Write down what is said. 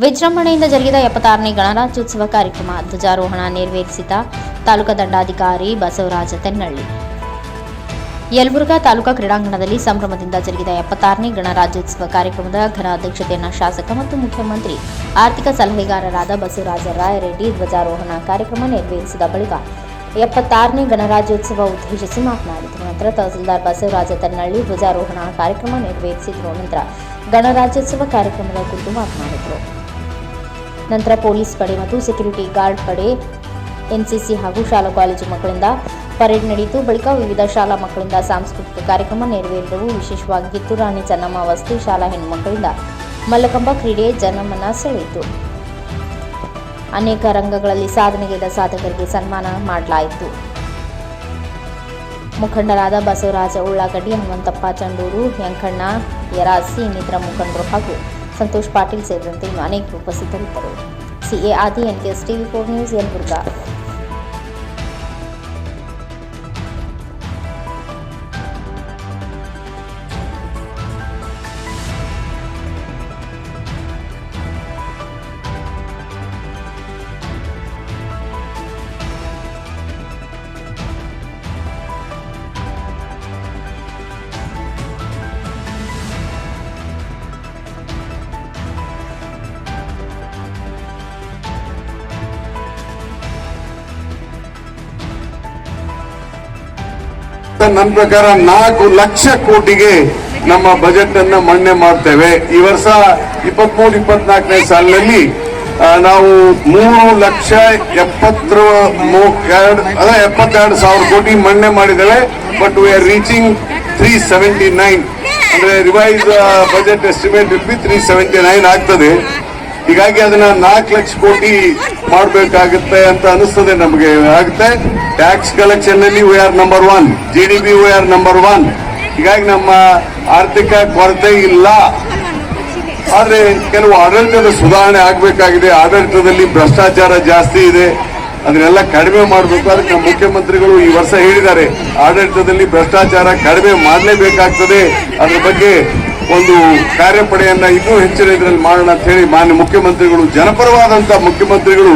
ವಿಜೃಂಭಣೆಯಿಂದ ಜರುಗಿದ ಎಪ್ಪತ್ತಾರನೇ ಗಣರಾಜ್ಯೋತ್ಸವ ಕಾರ್ಯಕ್ರಮ ಧ್ವಜಾರೋಹಣ ನೆರವೇರಿಸಿದ ತಾಲೂಕಾ ದಂಡಾಧಿಕಾರಿ ಬಸವರಾಜ ತೆನ್ನಳ್ಳಿ. ಯಲಬುರ್ಗಾ ತಾಲೂಕಾ ಕ್ರೀಡಾಂಗಣದಲ್ಲಿ ಸಂಭ್ರಮದಿಂದ ಜರುಗಿದ ಎಪ್ಪತ್ತಾರನೇ ಗಣರಾಜ್ಯೋತ್ಸವ ಕಾರ್ಯಕ್ರಮದ ಘನ ಅಧ್ಯಕ್ಷತೆಯನ್ನು ಶಾಸಕ ಮತ್ತು ಮುಖ್ಯಮಂತ್ರಿ, ಆರ್ಥಿಕ ಸಲಹೆಗಾರರಾದ ಬಸವರಾಜ ರಾಯರೆಡ್ಡಿ ಧ್ವಜಾರೋಹಣ ಕಾರ್ಯಕ್ರಮ ನೆರವೇರಿಸಿದ ಬಳಿಕ ಎಪ್ಪತ್ತಾರನೇ ಗಣರಾಜ್ಯೋತ್ಸವ ಉದ್ದೇಶಿಸಿ ಮಾತನಾಡಿದರು ನಂತರ ತಹಸೀಲ್ದಾರ್ ಬಸವರಾಜ ತನ್ನಳ್ಳಿ ಧ್ವಜಾರೋಹಣ ಕಾರ್ಯಕ್ರಮ ನೆರವೇರಿಸಿದರು. ನಂತರ ಗಣರಾಜ್ಯೋತ್ಸವ ಕಾರ್ಯಕ್ರಮದ ಕುರಿತು ಮಾತನಾಡಿದರು. ನಂತರ ಪೊಲೀಸ್ ಪಡೆ ಮತ್ತು ಸೆಕ್ಯೂರಿಟಿ ಗಾರ್ಡ್ ಪಡೆ, ಎನ್ಸಿಸಿ ಹಾಗೂ ಶಾಲಾ ಕಾಲೇಜು ಮಕ್ಕಳಿಂದ ಪರೇಡ್ ನಡೆಯಿತು. ಬಳಿಕ ವಿವಿಧ ಶಾಲಾ ಮಕ್ಕಳಿಂದ ಸಾಂಸ್ಕೃತಿಕ ಕಾರ್ಯಕ್ರಮ ನೆರವೇರಿದವು. ವಿಶೇಷವಾಗಿ ಕಿತ್ತೂರಾಣಿ ಚನ್ನಮ್ಮ ವಸ್ತು ಶಾಲಾ ಹೆಣ್ಣುಮಕ್ಕಳಿಂದ ಮಲ್ಲಕಂಬ ಕ್ರೀಡೆ ಜನಮನ ಸೆಳೆಯಿತು. ಅನೇಕ ರಂಗಗಳಲ್ಲಿ ಸಾಧನೆಗೈದ ಸಾಧಕರಿಗೆ ಸನ್ಮಾನ ಮಾಡಲಾಯಿತು. ಮುಖಂಡರಾದ ಬಸವರಾಜ ಉಳ್ಳಾಗಡ್ಡಿ, ಹನುಮಂತಪ್ಪ ಚಂಡೂರು ಯಂಕಣ್ಣ ಯರಾಸಿ ಇನ್ನಿತರ ಮುಖಂಡರು ಹಾಗೂ ಸಂತೋಷ್ ಪಾಟೀಲ್ ಸೇರಿದಂತೆ ಇನ್ನು ಅನೇಕರು ಉಪಸ್ಥಿತರಿದ್ದರು ಸಿಎ ಆದಿ NKS TV four news Yelburga ನನ್ನ ಪ್ರಕಾರ ನಾಲ್ಕು ಲಕ್ಷ ಕೋಟಿಗೆ ನಮ್ಮ ಬಜೆಟ್ ಅನ್ನ ಮಣ್ಣೆ ಮಾಡ್ತೇವೆ. ಈ ವರ್ಷ ಇಪ್ಪತ್ಮೂರು, ಇಪ್ಪತ್ನಾಲ್ಕನೇ ಸಾಲಿನಲ್ಲಿ ನಾವು ಮೂರು ಲಕ್ಷ ಎಪ್ಪತ್ತರ ಅದೇ ಎಪ್ಪತ್ತೆರಡು ಸಾವಿರ ಕೋಟಿ ಮಣ್ಣೆ ಮಾಡಿದ್ದೇವೆ but we are reaching three seventy nine ಅಂದ್ರೆ revise budget estimate be three seventy nine ಆಗ್ತದೆ. ಹೀಗಾಗಿ ಅದನ್ನ ನಾಲ್ಕು ಲಕ್ಷ ಕೋಟಿ ಮಾಡಬೇಕಾಗುತ್ತೆ ಅಂತ ಅನಿಸ್ತದೆ ನಮಗೆ. ಆಗುತ್ತೆ. ಟ್ಯಾಕ್ಸ್ ಕಲೆಕ್ಷನ್ ಅಲ್ಲಿ we are number one G D P we are number one ಹೀಗಾಗಿ ನಮ್ಮ ಆರ್ಥಿಕ ಕೊರತೆ ಇಲ್ಲ. ಆದ್ರೆ ಕೆಲವು ಆಡಳಿತದ ಸುಧಾರಣೆ ಆಗಬೇಕಾಗಿದೆ. ಆಡಳಿತದಲ್ಲಿ ಭ್ರಷ್ಟಾಚಾರ ಜಾಸ್ತಿ ಇದೆ. ಅದನ್ನೆಲ್ಲ ಕಡಿಮೆ ಮಾಡಬೇಕು. ಅದಕ್ಕೆ ಮುಖ್ಯಮಂತ್ರಿಗಳು ಈ ವರ್ಷ ಹೇಳಿದ್ದಾರೆ. ಆಡಳಿತದಲ್ಲಿ ಭ್ರಷ್ಟಾಚಾರ ಕಡಿಮೆ ಮಾಡಲೇಬೇಕಾಗ್ತದೆ. ಅದ್ರ ಬಗ್ಗೆ ಒಂದು ಕಾರ್ಯಪಡೆಯನ್ನ ಇನ್ನೂ ಹೆಚ್ಚಿನ ಇದರಲ್ಲಿ ಮಾಡೋಣ ಅಂತ ಹೇಳಿ ಮಾನ್ಯ ಮುಖ್ಯಮಂತ್ರಿಗಳು ಜನಪರವಾದಂತ ಮುಖ್ಯಮಂತ್ರಿಗಳು